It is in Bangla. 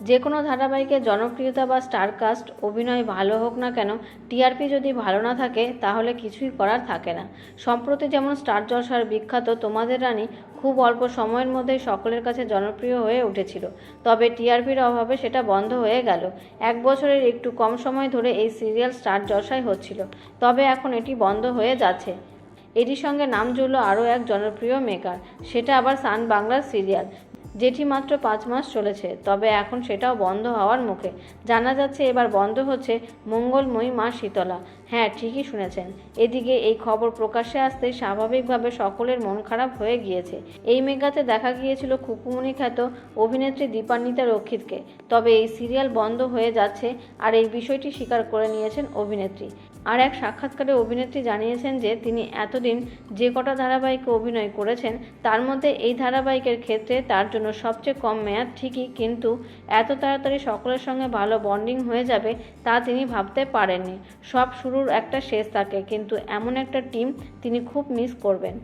যে কোনো ধারাবাহিকের জনপ্রিয়তা বা স্টারকাস্ট অভিনয় ভালো হোক না কেন টিআরপি যদি ভালো না থাকে, তাহলে কিছুই করার থাকে না। সম্প্রতি যেমন স্টার জলসার বিখ্যাত তোমাদের রানী খুব অল্প সময়ের মধ্যেই সকলের কাছে জনপ্রিয় হয়ে উঠেছিল। তবে টিআরপির অভাবে সেটা বন্ধ হয়ে গেল। এক বছরের একটু কম সময় ধরে এই সিরিয়াল স্টার জলসায় হচ্ছিল। তবে এখন এটি বন্ধ হয়ে যাচ্ছে। এরই সঙ্গে নাম জুড়ল আরও এক জনপ্রিয় মেকার সেটা আবার সান বাংলার সিরিয়াল যেটি মাত্র পাঁচ মাস চলেছে, তবে এখন সেটাও বন্ধ হওয়ার মুখে। জানা যাচ্ছে এবার বন্ধ হচ্ছে মঙ্গলময়ী মা শীতলা। হ্যাঁ ঠিকই শুনেছেন। এদিকে এই খবর প্রকাশ্যে আসতেই স্বাভাবিকভাবে সকলের মন খারাপ হয়ে গিয়েছে। এই মেগাতে দেখা গিয়েছিল খুকুমনি খ্যাত অভিনেত্রী দীপান্বিতা রক্ষিতকে। তবে এই সিরিয়াল বন্ধ হয়ে যাচ্ছে আর এই বিষয়টি স্বীকার করে নিয়েছেন অভিনেত্রী। আর এক সাক্ষাৎকারে অভিনেত্রী জানিয়েছেন যে তিনি এতদিন যে কটা ধারাবাহিকে অভিনয় করেছেন, তার মধ্যে এই ধারাবাহিকের ক্ষেত্রে তার জন্য সবচেয়ে কম মেয়াদ ঠিকই, কিন্তু এত তাড়াতাড়ি সকলের সঙ্গে ভালো বন্ডিং হয়ে যাবে তা তিনি ভাবতে পারেননি। সব শুরুর একটা শেষ থাকে, কিন্তু এমন একটা টিম তিনি খুব মিস করবেন।